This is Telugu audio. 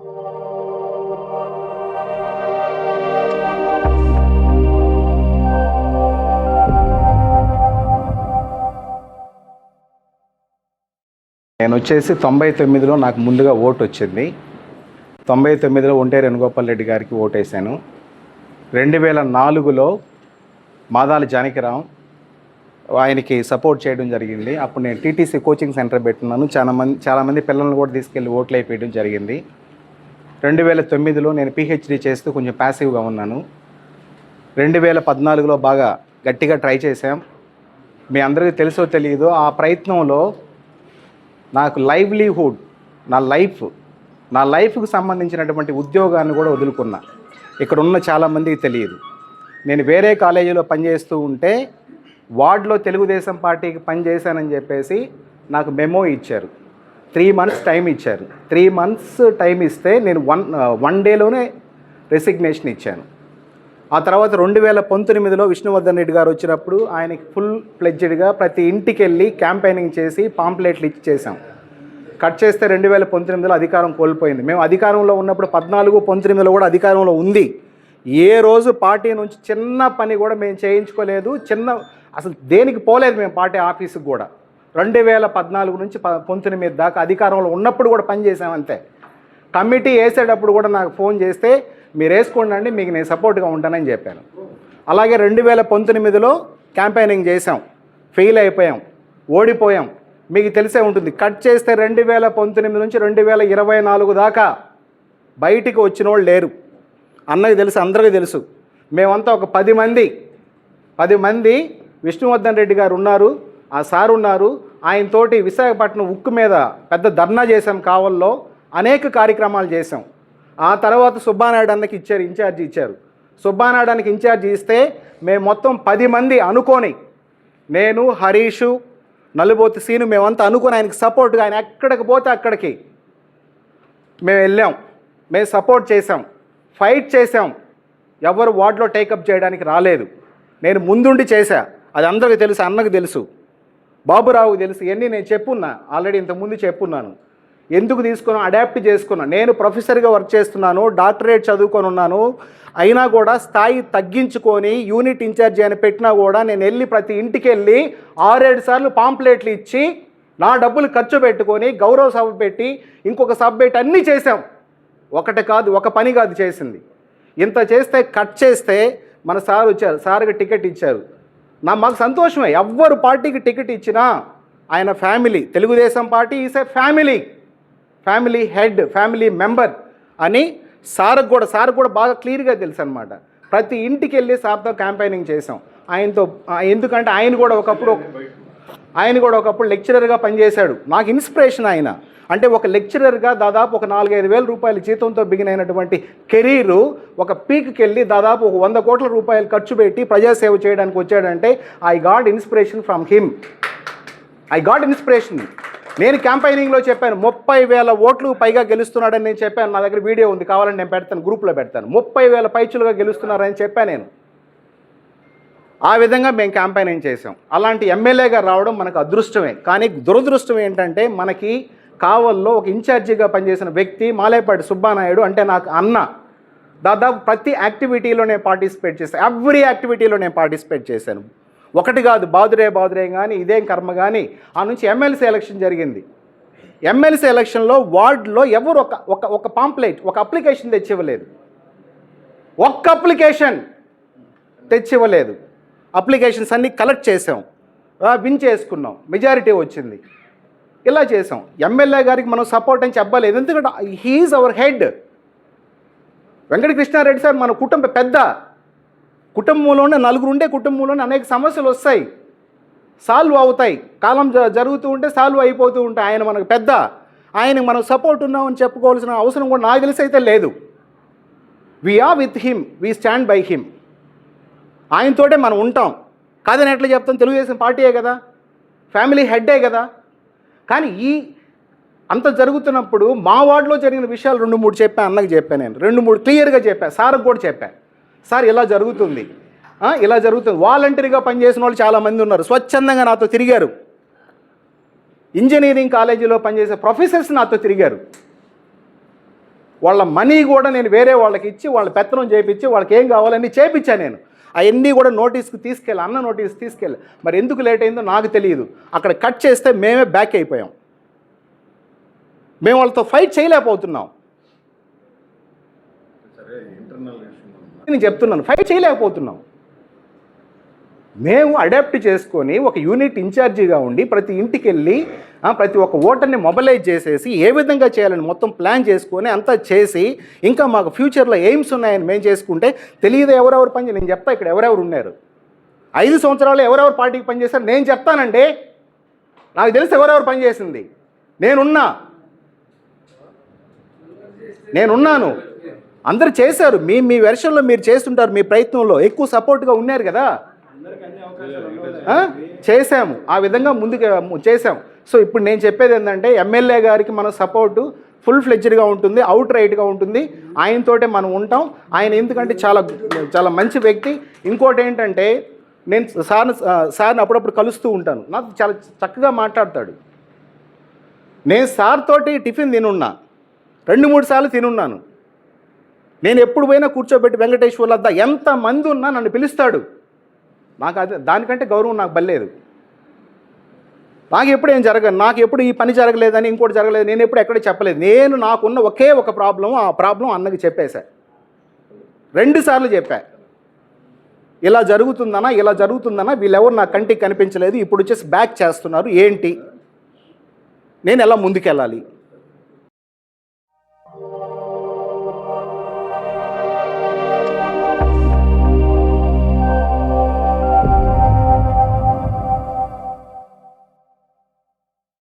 నేను వచ్చేసి తొంభై తొమ్మిదిలో నాకు ముందుగా ఓటు వచ్చింది. తొంభై తొమ్మిదిలో ఒంటే వేణుగోపాల్ రెడ్డి గారికి ఓటేశాను. రెండు వేల నాలుగులో మాదాల జానకిరామ్ ఆయనకి సపోర్ట్ చేయడం జరిగింది. అప్పుడు నేను టీటీసీ కోచింగ్ సెంటర్ పెట్టున్నాను చాలా మంది చాలామంది పిల్లల్ని కూడా తీసుకెళ్ళి ఓట్లు అయిపోయడం జరిగింది. రెండు వేల తొమ్మిదిలో నేను పిహెచ్డి చేస్తూ కొంచెం ప్యాసివ్గా ఉన్నాను. రెండు వేల పద్నాలుగులో బాగా గట్టిగా ట్రై చేశాం. మీ అందరికీ తెలుసో తెలియదు ఆ ప్రయత్నంలో నాకు లైవ్లీహుడ్ నా లైఫ్ నా లైఫ్కు సంబంధించినటువంటి ఉద్యోగాన్ని కూడా వదులుకున్నా. ఇక్కడ ఉన్న చాలామందికి తెలియదు. నేను వేరే కాలేజీలో పనిచేస్తూ ఉంటే వార్డులో తెలుగుదేశం పార్టీకి పనిచేశానని చెప్పేసి నాకు మెమో ఇచ్చారు. త్రీ మంత్స్ టైం ఇచ్చారు. త్రీ మంత్స్ టైం ఇస్తే నేను వన్ వన్ డేలోనే రెసిగ్నేషన్ ఇచ్చాను. ఆ తర్వాత రెండు వేల పంతొమ్మిదిలో విష్ణువర్ధన్ రెడ్డి గారు వచ్చినప్పుడు ఆయనకి ఫుల్ ప్లెడ్జెడ్గా ప్రతి ఇంటికి వెళ్ళి క్యాంపెయినింగ్ చేసి పాంప్లెట్లు ఇచ్చి చేసాం కట్ చేస్తే రెండు వేల పంతొమ్మిదిలో అధికారం కోల్పోయింది. మేము అధికారంలో ఉన్నప్పుడు పద్నాలుగు పంతొమ్మిదిలో కూడా అధికారంలో ఉంది. ఏ రోజు పార్టీ నుంచి చిన్న పని కూడా మేము చేయించుకోలేదు. చిన్న అసలు దేనికి పోలేదు మేము పార్టీ ఆఫీస్కి కూడా. రెండు వేల పద్నాలుగు నుంచి ప పంతొమ్మిది దాకా అధికారంలో ఉన్నప్పుడు కూడా పని అంతే. కమిటీ వేసేటప్పుడు కూడా నాకు ఫోన్ చేస్తే మీరు వేసుకోండి అండి మీకు నేను సపోర్ట్గా ఉంటానని చెప్పాను అలాగే రెండు వేల పంతొమ్మిదిలో క్యాంపెయినింగ్ చేసాం ఫెయిల్ అయిపోయాం. ఓడిపోయాం. మీకు తెలిసే ఉంటుంది కట్ చేస్తే రెండు వేల పంతొమ్మిది నుంచి రెండు వేల ఇరవై నాలుగు దాకా బయటికి వచ్చిన వాళ్ళు లేరు. అన్నకి తెలుసు అందరికీ తెలుసు. మేమంతా ఒక పది మంది పది మంది విష్ణువర్ధన్ రెడ్డి గారు ఉన్నారు. ఆ సార్ ఉన్నారు. ఆయనతోటి విశాఖపట్నం ఉక్కు మీద పెద్ద ధర్నా చేశాం కావల్లో. అనేక కార్యక్రమాలు చేశాం. ఆ తర్వాత సుబ్బానాయుడు అన్నకి ఇచ్చారు ఇన్ఛార్జి ఇచ్చారు. సుబ్బానాయుడు అన్నకి ఇన్ఛార్జి ఇస్తే మేము మొత్తం పది మంది అనుకోని నేను హరీషు నలుబోతి సీను మేమంతా అనుకుని ఆయనకి సపోర్ట్గా ఆయన ఎక్కడికి పోతే అక్కడికి మేము వెళ్ళాం. మేము సపోర్ట్ చేసాం ఫైట్ చేసాం ఎవరు వార్డులో టేకప్ చేయడానికి రాలేదు. నేను ముందుండి చేశా. అది అందరికీ తెలుసు అన్నకు తెలుసు. బాబురావు తెలుసు ఇవన్నీ నేను చెప్పున్నా ఆల్రెడీ ఇంతకుముందు చెప్పున్నాను. ఎందుకు తీసుకున్నా అడాప్ట్ చేసుకున్నా. నేను ప్రొఫెసర్గా వర్క్ చేస్తున్నాను డాక్టరేట్ చదువుకొని ఉన్నాను. అయినా కూడా స్థాయి తగ్గించుకొని యూనిట్ ఇన్ఛార్జి అని పెట్టినా కూడా నేను వెళ్ళి ప్రతి ఇంటికి వెళ్ళి ఆరేడు సార్లు పాంప్లెట్లు ఇచ్చి నా డబ్బులు ఖర్చు పెట్టుకొని గౌరవ సభ పెట్టి ఇంకొక సభ పెట్టి అన్నీ చేశాం. ఒకటి కాదు ఒక పని కాదు చేసింది. ఇంత చేస్తే కట్ చేస్తే మన సార్ వచ్చారు సార్కి టికెట్ ఇచ్చారు. నా మాకు సంతోషమే. ఎవ్వరు పార్టీకి టికెట్ ఇచ్చినా ఆయన family Telugudesam party is a family family head family member అని సార్కు కూడా సార్ కూడా బాగా క్లియర్గా తెలుసు అనమాట ప్రతి ఇంటికి వెళ్ళి సార్తో క్యాంపెయినింగ్ చేసాం. ఆయనతో ఎందుకంటే ఆయన కూడా ఒకప్పుడు ఆయన కూడా ఒకప్పుడు లెక్చరర్గా పనిచేశాడు. నాకు ఇన్స్పిరేషన్ ఆయన. అంటే ఒక లెక్చరర్గా దాదాపు ఒక నాలుగైదు వేల రూపాయల జీతంతో బిగిన్ అయినటువంటి కెరీరు ఒక పీక్కి వెళ్ళి దాదాపు ఒక వంద కోట్ల రూపాయలు ఖర్చు పెట్టి ప్రజాసేవ చేయడానికి వచ్చాడంటే I got inspiration from him I got inspiration నేను క్యాంపైనింగ్లో చెప్పాను ముప్పై వేల ఓట్లు పైగా గెలుస్తున్నాడని నేను చెప్పాను. నా దగ్గర వీడియో ఉంది కావాలని నేను పెడతాను గ్రూప్లో పెడతాను. ముప్పై వేల పైచులుగా గెలుస్తున్నారని చెప్పాను నేను. ఆ విధంగా మేము క్యాంపెయినింగ్ చేసాం అలాంటి ఎమ్మెల్యేగా రావడం మనకు అదృష్టమే. కానీ దురదృష్టం ఏంటంటే మనకి కావల్లో ఒక ఇన్ఛార్జిగా పనిచేసిన వ్యక్తి మాలేపాటి సుబ్బానాయుడు అంటే నాకు అన్న దాదాపు ప్రతి యాక్టివిటీలో నేను పార్టిసిపేట్ చేశాను ఎవ్రీ యాక్టివిటీలో నేను పార్టిసిపేట్ చేశాను. ఒకటి కాదు బాదురే బాదురే కానీ ఇదేం కర్మ కానీ ఆ నుంచి ఎమ్మెల్సీ ఎలక్షన్ జరిగింది. ఎమ్మెల్సీ ఎలక్షన్లో వార్డులో ఎవరు ఒక ఒక ఒక పాంప్లెట్ ఒక అప్లికేషన్ తెచ్చివ్వలేదు. ఒక్క అప్లికేషన్ తెచ్చివ్వలేదు. అప్లికేషన్స్ అన్నీ కలెక్ట్ చేసాం. విన్ చేసుకున్నాం. మెజారిటీ వచ్చింది. ఇలా చేసాం. ఎమ్మెల్యే గారికి మనం సపోర్ట్ అని చెప్పలేదు. ఎందుకంటే he is our head Venkatakrishnareddy sir మన కుటుంబ పెద్ద. కుటుంబంలోనే నలుగురు ఉండే కుటుంబంలోనే అనేక సమస్యలు వస్తాయి. సాల్వ్ అవుతాయి. కాలం జరుగుతూ ఉంటే సాల్వ్ అయిపోతూ ఉంటాయి. ఆయన మనకు పెద్ద. ఆయనకు మనం సపోర్ట్ ఉన్నామని చెప్పుకోవాల్సిన అవసరం కూడా నాకు తెలిసి అయితే లేదు. We are with him we stand by him ఆయనతోటే మనం ఉంటాం. కాదని ఎట్లా చెప్తాం? తెలుగుదేశం పార్టీయే కదా. ఫ్యామిలీ హెడ్డే కదా. కానీ ఈ అంత జరుగుతున్నప్పుడు మా వార్డులో జరిగిన విషయాలు రెండు మూడు చెప్పా అన్నకు చెప్పాను నేను. రెండు మూడు క్లియర్గా చెప్పాను సార్కి కూడా చెప్పాను సార్ ఇలా జరుగుతుంది. ఇలా జరుగుతుంది. వాలంటరీగా పనిచేసిన వాళ్ళు చాలామంది ఉన్నారు. స్వచ్ఛందంగా నాతో తిరిగారు. ఇంజనీరింగ్ కాలేజీలో పనిచేసే ప్రొఫెసర్స్ నాతో తిరిగారు. వాళ్ళ మనీ కూడా నేను వేరే వాళ్ళకి ఇచ్చి వాళ్ళ పెత్తనం చేపించి వాళ్ళకి ఏం కావాలని చేపించాను నేను. అవన్నీ కూడా నోటీస్కి తీసుకెళ్ళి అన్న నోటీస్ తీసుకెళ్ళి. మరి ఎందుకు లేట్ అయిందో నాకు తెలియదు. అక్కడ కట్ చేస్తే మేమే బ్యాక్ అయిపోయాం. మేము వాళ్ళతో ఫైట్ చేయలేకపోతున్నాం. నేను చెప్తున్నాను ఫైట్ చేయలేకపోతున్నాం. మేము అడాప్ట్ చేసుకొని ఒక యూనిట్ ఇన్ఛార్జిగా ఉండి ప్రతి ఇంటికి వెళ్ళి ప్రతి ఒక్క ఓటర్ని మొబలైజ్ చేసేసి ఏ విధంగా చేయాలని మొత్తం ప్లాన్ చేసుకొని అంతా చేసి ఇంకా మాకు ఫ్యూచర్లో ఎయిమ్స్ ఉన్నాయని మేము చేసుకుంటే తెలియదు ఎవరెవరు పని నేను చెప్తా ఇక్కడ ఎవరెవరు ఉన్నారు. ఐదు సంవత్సరాలు ఎవరెవరు పార్టీకి పనిచేశారు నేను చెప్తానండి. నాకు తెలిసి ఎవరెవరు పనిచేసింది నేనున్నా. నేనున్నాను. అందరు చేశారు. మీ మీ వెర్షన్లో మీరు చేస్తుంటారు మీ ప్రయత్నంలో. ఎక్కువ సపోర్ట్గా ఉన్నారు కదా. చేశాము. ఆ విధంగా ముందుకు చేశాం. సో ఇప్పుడు నేను చెప్పేది ఏంటంటే ఎమ్మెల్యే గారికి మన సపోర్టు ఫుల్ ఫ్లెడ్జ్డ్గా ఉంటుంది అవుట్ రైట్గా ఉంటుంది. ఆయనతోటే మనం ఉంటాం. ఆయన ఎందుకంటే చాలా చాలా మంచి వ్యక్తి. ఇంకోటి ఏంటంటే నేను సార్ని సార్ని అప్పుడప్పుడు కలుస్తూ ఉంటాను. నాకు చాలా చక్కగా మాట్లాడతాడు. నేను సార్ తోటి టిఫిన్ తినున్నా. రెండు మూడు సార్లు తినున్నాను. నేను ఎప్పుడు పోయినా కూర్చోబెట్టి వెంకటేశ్వర్లు వద్ద ఎంతమంది ఉన్నా నన్ను పిలుస్తాడు. నాకు అది దానికంటే గౌరవం నాకు బలేదు నాకు ఎప్పుడు ఏం జరగదు నాకు ఎప్పుడు ఈ పని జరగలేదని ఇంకోటి జరగలేదు నేను ఎప్పుడు ఎక్కడ చెప్పలేదు. నేను నాకున్న ఒకే ఒక ప్రాబ్లం ఆ ప్రాబ్లం అన్నకి చెప్పేశా. రెండు సార్లు చెప్పా. ఇలా జరుగుతుందనా ఇలా జరుగుతుందనా వీళ్ళెవరు నా కంటికి కనిపించలేదు ఇప్పుడు వచ్చేసి బ్యాక్ చేస్తున్నారు ఏంటి? నేను ఎలా ముందుకెళ్ళాలి?